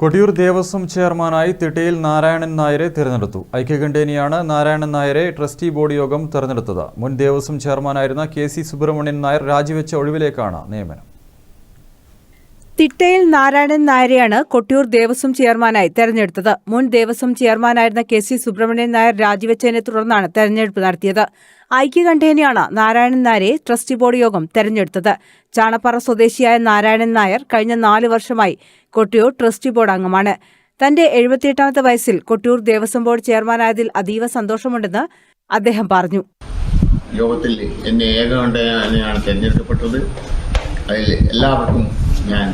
കൊടിയൂർ ദേവസ്വം ചെയർമാനായി തിട്ടയിൽ നാരായണൻ നായരെ തിരഞ്ഞെടുത്തു. ഐക്യകണ്ഠേനിയാണ് നാരായണൻ നായരെ ട്രസ്റ്റി ബോർഡ് യോഗം തിരഞ്ഞെടുത്തത്. മുൻ ദേവസ്വം ചെയർമാനായിരുന്ന കെ സി സുബ്രഹ്മണ്യൻ നായർ രാജിവെച്ച ഒഴിവിലേക്കാണ് നിയമനം. തിട്ടയിൽ നാരായണൻ നായരെയാണ് കൊട്ടിയൂർ ദേവസ്വം ചെയർമാനായി തെരഞ്ഞെടുത്തത്. മുൻ ദേവസ്വം ചെയർമാനായിരുന്ന കെ സി സുബ്രഹ്മണ്യൻ നായർ രാജിവെച്ചതിനെ തുടർന്നാണ് തെരഞ്ഞെടുപ്പ് നടത്തിയത്. ഐക്യകണ്ഠേനയാണ് നാരായണൻ നായരെ ട്രസ്റ്റി ബോർഡ് യോഗം തെരഞ്ഞെടുത്തത്. ചാണപ്പാറ സ്വദേശിയായ നാരായണൻ നായർ കഴിഞ്ഞ നാല് വർഷമായി കൊട്ടിയൂർ ട്രസ്റ്റി ബോർഡ് അംഗമാണ്. തന്റെ എഴുപത്തിയെട്ടാമത്തെ വയസ്സിൽ കൊട്ടിയൂർ ദേവസ്വം ബോർഡ് ചെയർമാനായതിൽ അതീവ സന്തോഷമുണ്ടെന്ന് അദ്ദേഹം പറഞ്ഞു. യോഗത്തിൽ എന്നെ ഏകകണ്ഠേനയാണ് തിരഞ്ഞെടുക്കപ്പെട്ടത്. അതിൽ എല്ലാവർക്കും ഞാൻ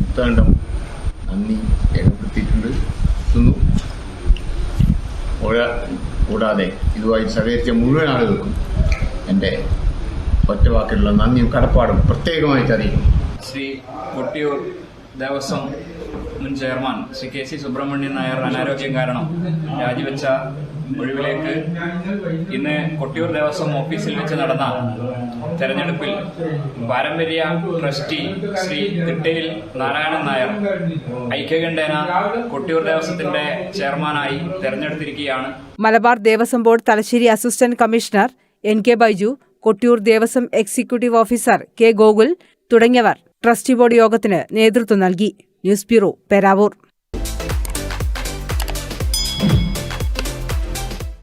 ഉത്തരണ്ടം നന്ദി രേഖപ്പെടുത്തിയിട്ടുണ്ട്. കൂടാതെ ഇതുമായി സഹകരിച്ച മുഴുവൻ ആളുകൾക്കും എന്റെ ഒറ്റവാക്കിലുള്ള നന്ദിയും കടപ്പാടും പ്രത്യേകമായിട്ട് അറിയിക്കും ശ്രീ കൊട്ടിയൂർ ദേവസ്വം മുൻ chairman Shri K C Subramanian Nair അനാരോഗ്യം കാരണം രാജിവെച്ച ഒഴിവിലേക്ക് ഇന്ന് കൊട്ടിയൂർ ദേവസ്വം ഓഫീസിൽ വെച്ച് നടന്ന തെരഞ്ഞെടുപ്പിൽ പാരമ്പര്യ ട്രസ്റ്റി ശ്രീ തിട്ടയിൽ നാരായണൻ നായർ ഐക്യകണ്ഠേന കൊട്ടിയൂർ ദേവസ്വത്തിന്റെ ചെയർമാനായി തെരഞ്ഞെടുത്തിരിക്കുകയാണ്. Malabar Devaswom board Thalassery assistant commissioner N K Baiju Kottiyoor Devaswom executive officer K Gokul തുടങ്ങിയവർ ട്രസ്റ്റി ബോർഡ് യോഗത്തിന് നേതൃത്വം നൽകി. News bureau Peravoor.